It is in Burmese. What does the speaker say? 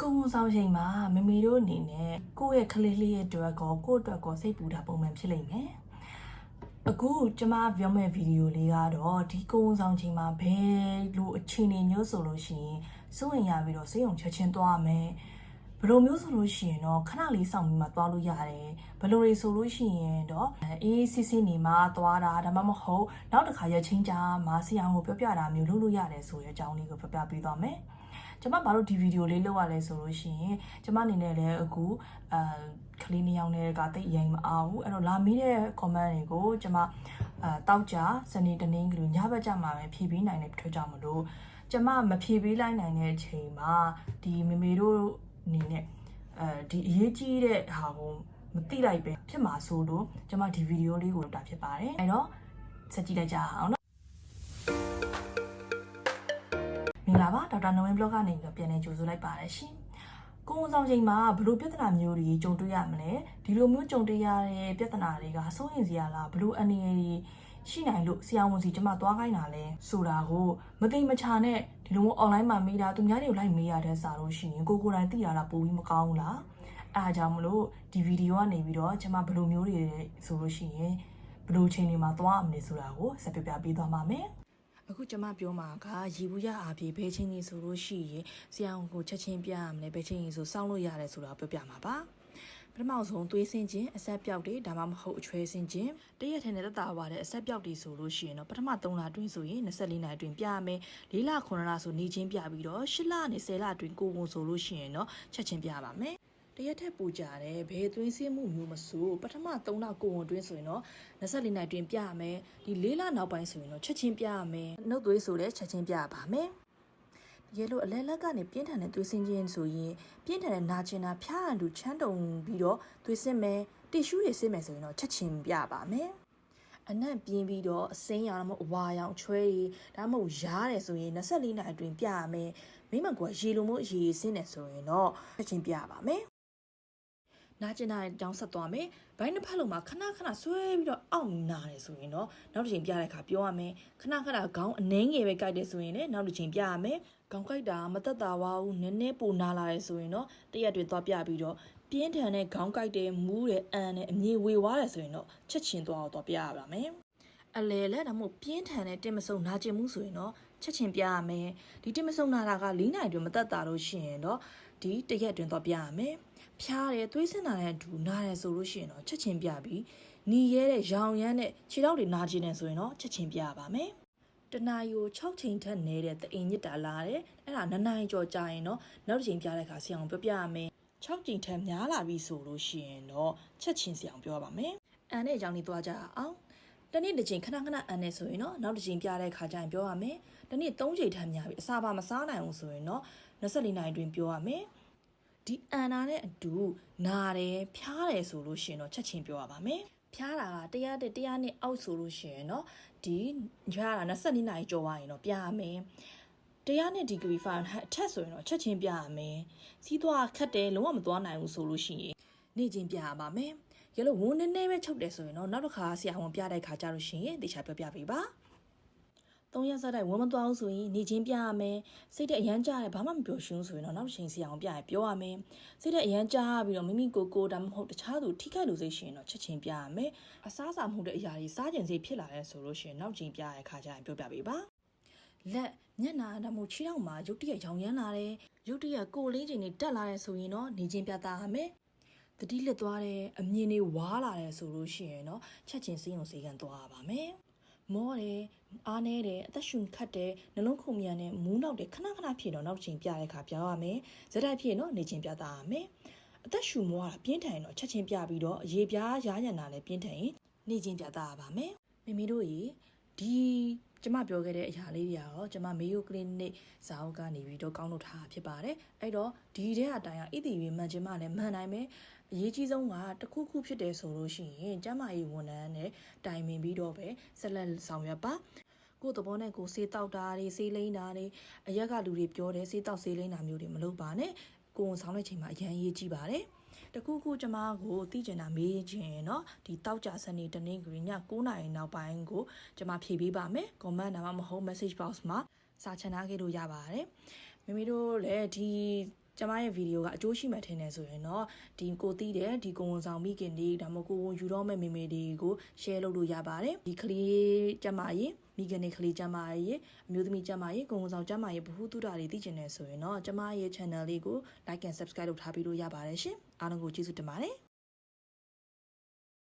ကိုယ်ဝန်ဆောင်ချိန်မှာမမေတို့အနေနဲ့ကိုယ့်ရဲ့ကလေးလေးရဲ့အတွက်ကောကိုယ့်အတွက်ကောစိတ်ပူတာပုံမှန်ဖြစ်လိမ့်မယ်အခုကျမပြောမယ့်ဗီဒီယိုလေးကတော့ဒီကိုယ်ဝန်ဆောင်ချိန်မှာဘယ်လိုအခြေအနေမျိုးဆိုလို့ရှိရင်စိုးရင်ရပြီးတော့စိတ်ုံချက်ချင်းသွားမယ်ဘယ်လိုမျိုးဆိုလို့ရှိရင်တော့ခဏလေးစောင့်ပြီးမှသွားလို့ရတယ်ဘယ်လိုတွေဆိုလို့ရှိရင်တော့အေးစစ်စစ်နေမှသွားတာဒါမှမဟုတ်နောက်တစ်ခါရက်ချင်းကြာမှဆရာကိုပြောပြတာမျိုးလုပ်လို့ရတယ်ဆိုတဲ့အကြောင်းလေးကိုပြောပြပေးသွားမယ် ကျမဘာလို့ဒီဗီဒီယိုလေးလုပ်ရလဲဆိုလို့ရှိရင်ကျမအနေနဲ့လည်းအခုအာကလေးနှစ်ယောက်နဲ့ကတိတ်အရင်မအောင်ဘူးအဲ့တော့လာမိတဲ့ comment တွေကိုကျမအာတောက်ကြစနေတနင်္ဂနွေညဘက်ကြမှာပဲဖြည့်ပေးနိုင်တဲ့ထွက်ကြောင့်မလို့ကျမမဖြည့်ပေးလိုက်နိုင်တဲ့အချိန်မှာဒီမေမေတို့အနေနဲ့အဲဒီအရေးကြီးတဲ့ဟာကိုမသိလိုက်ပဲဖြစ်မှာဆိုလို့ကျမဒီဗီဒီယိုလေးကိုလုပ်တာဖြစ်ပါတယ်အဲ့တော့ဆက်ကြည့်လိုက်ကြအောင်နော် ပါဒေါက်တာနဝင်းဘလော့ကနေပြီးတော့ပြန်လည်ကြိုဆိုလိုက်ပါတယ်ရှင်။ကိုယ်ဝန်ဆောင်ချိန်မှာဘယ်လိုပြဿနာမျိုးတွေကြုံတွေ့ရမလဲဒီလိုမျိုးကြုံတွေ့ရတဲ့ပြဿနာတွေကစိုးရင်စရာလားဘယ်လိုအနေအကြီးရှိနိုင်လို့ဆရာဝန်စီကျမသွားခိုင်းတာလဲဆိုတာကိုမသိမချာနဲ့ဒီလိုမျိုး online မှာမေးတာသူများတွေကိုလိုက်မေးရတဲ့စာလို့ရှိရင်ကိုကိုယ်တိုင်သိရတာပိုပြီးမကောင်းဘူးလားအဲအားကြောင့်မလို့ဒီဗီဒီယိုကနေပြီးတော့ကျမဘယ်လိုမျိုးတွေဆိုလို့ရှိရင်ဘယ်လိုချိန်တွေမှာသွားရမလဲဆိုတာကိုဆက်ပြပြပေးသွားပါမယ် အခုကျမပြောမှာကရီဘူးရအားဖြင့်ဘယ်ချင်းကြီးဆိုလို့ရှိရင်ဆရာဝန်ကိုချက်ချင်းပြရမလဲဘယ်ချင်းကြီးဆိုစောင့်လို့ရတယ်ဆိုတာပြောပြမှာပါပထမဆုံးသွေးဆင်းခြင်းအဆက်ပြောက်တွေဒါမှမဟုတ်အချွဲဆင်းခြင်းတရက်ထဲနဲ့တက်တာပါတဲ့အဆက်ပြောက်တွေဆိုလို့ရှိရင်တော့ပထမ3လအတွင်းဆိုရင်24လအတွင်းပြရမယ်4လ9လဆိုနေချင်းပြပြီးတော့10လနဲ့10လအတွင်းကိုယ်ဝန်ဆိုလို့ရှိရင်တော့ချက်ချင်းပြပါမယ် တရက်ထက်ပူကြတယ်ဘယ်သွင်းစင်းမှုမျိုးမဆိုပထမ3လကိုယ်ဝန်တွင်းဆိုရင်တော့24နှစ်အတွင်းပြရမယ်ဒီ4လနောက်ပိုင်းဆိုရင်တော့ချက်ချင်းပြရမယ်နှုတ်သွေးဆိုလည်းချက်ချင်းပြရပါမယ်ရဲလိုအလဲလက်ကနေပြင်းထန်တဲ့သွေးစင်းခြင်းဆိုရင်ပြင်းထန်တဲ့နာကျင်တာဖျားရန်သူချမ်းတုံပြီးတော့သွေးစင်းမယ်တီရှူးတွေစင်းမယ်ဆိုရင်တော့ချက်ချင်းပြပါမယ်အနံ့ပြင်းပြီးတော့အစိမ်းရောင်မဟုတ်အဝါရောင်ချွဲတွေဒါမှမဟုတ်ရားတယ်ဆိုရင်24နှစ်အတွင်းပြရမယ်မိမကွာရေလိုမျိုးရေစင်းတယ်ဆိုရင်တော့ချက်ချင်းပြပါမယ် နာကျင်တာတောင်းဆက်သွားမယ်။ဘိုင်းတစ်ဖက်လုံးမှာခဏခဏဆွဲပြီးတော့အောင့်နာတယ်ဆိုရင်တော့နောက်တစ်ချိန်ပြတဲ့အခါပြောရမယ်။ခဏခဏခေါင်းအနှင်းငယ်ပဲကြိုက်တယ်ဆိုရင်လည်းနောက်တစ်ချိန်ပြရမယ်။ခေါင်းကြိုက်တာမသက်သာပါဘူး။နည်းနည်းပိုနာလာတယ်ဆိုရင်တော့တရက်တွေသွားပြပြီးတော့ပြင်းထန်တဲ့ခေါင်းကြိုက်တယ်မူးတယ်အန်တယ်အမြေဝေဝါးတယ်ဆိုရင်တော့ချက်ချင်းသွားတော့ပြရပါမယ်။အလဲလဲဒါမှမဟုတ်ပြင်းထန်တဲ့တင်မဆုံနာကျင်မှုဆိုရင်တော့ချက်ချင်းပြရမယ်ဒီတင်မဆုံနာတာက၄နိုင်တွင်မသက်တာလို့ရှိရင်တော့ဒီတစ်ရက်တွင်တော့ပြရမယ် ဖျားတယ်သွေးစင်တာနဲ့အတူနာတယ်ဆိုလို့ရှိရင်တော့ချက်ချင်းပြပြီးหนีရဲတဲ့ရောင်ရမ်းတဲ့ခြေထောက်တွေနာကျင်နေဆိုရင်တော့ချက်ချင်းပြရပါမယ်တနာယို6ချိန်ထက်နေတဲ့တအိမ်ညစ်တာလာတယ်အဲ့ဒါနှစ်နိုင်ကြော်ကြာရင်တော့နောက်တစ်ချိန်ပြတဲ့အခါဆရာအောင်ပြောပြရမယ်6ချိန်ထက်များလာပြီဆိုလို့ရှိရင်တော့ချက်ချင်းဆရာအောင်ပြောပါမယ်အန်တဲ့အကြောင်းလေးသွားကြအောင်တနေ့တစ်ချိန်ခဏခဏအန်နေဆိုရင်တော့နောက်တစ်ချိန်ပြတဲ့ခါကျရင်ပြောရမယ်။တနေ့၃ချိန်ထမ်းများပြီအစာပါမစားနိုင်ဘူးဆိုရင်တော့24နိုင်တွင်ပြောရမယ်။ ဒီအန်နာနဲ့အတူနာတယ်ဖျားတယ်ဆိုလို့ရှိရင်တော့ချက်ချင်းပြောရပါမယ်။ဖျားတာကတရားတဲ့တရားနဲ့အောက်ဆိုလို့ရှိရင်တော့ဒီဖျားတာ22နိုင်ကျော်သွားရင်တော့ပြရမယ်။တရားနဲ့ဒီဂရီဖာအထက်ဆိုရင်တော့ချက်ချင်းပြရမယ်။စီးသွားခက်တယ်လုံးဝမသွားနိုင်ဘူးဆိုလို့ရှိရင်နေ့ချင်းပြရပါမယ်။ရလို့ဝန်းနေနေပဲချုပ်တယ်ဆိုရင်တော့နောက်တစ်ခါဆရာဝန်ပြတဲ့ခါကြလို့ရှိရင်တေချာပြောပြပေးပါ။ သုံးရက်ဆက်တိုက်ဝန်းမသွားဘူးဆိုရင်နေချင်းပြရမယ်။စိတ်တဲ့အရန်ကြတယ်ဘာမှမပြောရှင်းဆိုရင်တော့နောက်တစ်ချိန်ဆရာဝန်ပြရင်ပြောရမယ်။စိတ်တဲ့အရန်ကြားပြီးတော့မိမိကိုယ်ကိုယ်ဒါမှမဟုတ်တခြားသူထိခိုက်လို့စိတ်ရှင်တော့ချက်ချင်းပြရမယ်။အစားစာမှုတဲ့အရာတွေစားကြင်စိတ်ဖြစ်လာတဲ့ဆိုလို့ရှိရင်နောက်ချိန်ပြရတဲ့ခါကျရင်ပြောပြပေးပါ။လက်ညက်နာဒါမှမဟုတ်ခြေထောက်မှာရုတ်တရက်ရောင်ရမ်းလာတယ်ရုတ်တရက်ကိုယ်လေးချိန်တွေတက်လာတယ်ဆိုရင်တော့နေချင်းပြသရမယ်တတိလက်သွားတယ်အမြင်တွေဝါလာတယ်ဆိုလို့ရှိရင်တော့ချက်ချင်းစင်းုံစေကန်သွားရပါမယ် မောတယ်အားနေတယ်အသက်ရှူခတ်တယ်နှလုံးခုန်မြန်တယ်မူးနောက်တယ်ခဏခဏဖြစ်တော့နောက်တစ်ချိန်ပြတဲ့အခါပြောရမယ်ဇက်တိုက်ဖြစ်တော့နေချင်းပြသရမယ်အသက်ရှူမောတာပြင်းထန်ရင်တော့ချက်ချင်းပြပြီးတော့ရေပြားရားညံတာလည်းပြင်းထန်ရင်နေချင်းပြသရပါမယ်မိမိတို့ရေဒီ ကျမပြောခဲ့တဲ့အရာလေးတွေကတော့ကျမမေယိုကလနစ်ဇာအုပ်ကနေပြီးတော့ကောင်းလို့ထားတာဖြစ်ပါတယ်အဲ့တော့ဒီတဲ့အတိုင်းအဣတိရေမှန်ချင်မှလည်းမှန်နိုင်မယ်အရေးကြီးဆုံးကတစ်ခုခုဖြစ်တယ်ဆိုလို့ရှိရင်ကျမရေးဝန်ထမ်းနဲ့တိုင်ပင်ပြီးတော့ပဲဆက်လက်ဆောင်ရွက်ပါကိုယ်သဘောနဲ့ကိုယ်စေးတောက်တာတွေစေးလိမ့်တာတွေအရက်ကလူတွေပြောတယ်စေးတောက်စေးလိမ့်တာမျိုးတွေမလုပ်ပါနဲ့ကိုယ်ဝန်ဆောင်တဲ့ချိန်မှာအရန်ရေးကြည့်ပါတယ် တခုခုကျမကိုသိကျင်တာမေးခြင်းเนาะဒီတောက်ကြစနေတနင်္ဂနွေည9:00နာရီနောက်ပိုင်းကိုကျမဖြေပေးပါမယ် comment ဒါမှမဟုတ် message box မှာစာချန်ထားခဲ့လို့ရပါတယ်မိမိတို့လည်းဒီ ကျမရဲ့ဗီဒီယိုကအကျိုးရှိမှထင်တယ်ဆိုရင်တော့ဒီကိုတီးတဲ့ဒီကိုဝန်ဆောင်မိခင်တွေဒါမှမဟုတ်ကိုဝန်ယူတော့မဲ့မေမေတွေကို share လုပ်လို့ရပါတယ်ဒီကလေးကျမရေးမိခင်တွေကလေးကျမရေးအမျိုးသမီးကျမရေးကိုဝန်ဆောင်ကျမရေးဘ ഹു တုတာတွေသိကျင်နေဆိုရင်တော့ကျမရဲ့ channel လေးကို like and subscribe လုပ်ထားပြီးလို့ရပါတယ်ရှင်အားလုံးကိုကျေးဇူးတင်ပါတယ်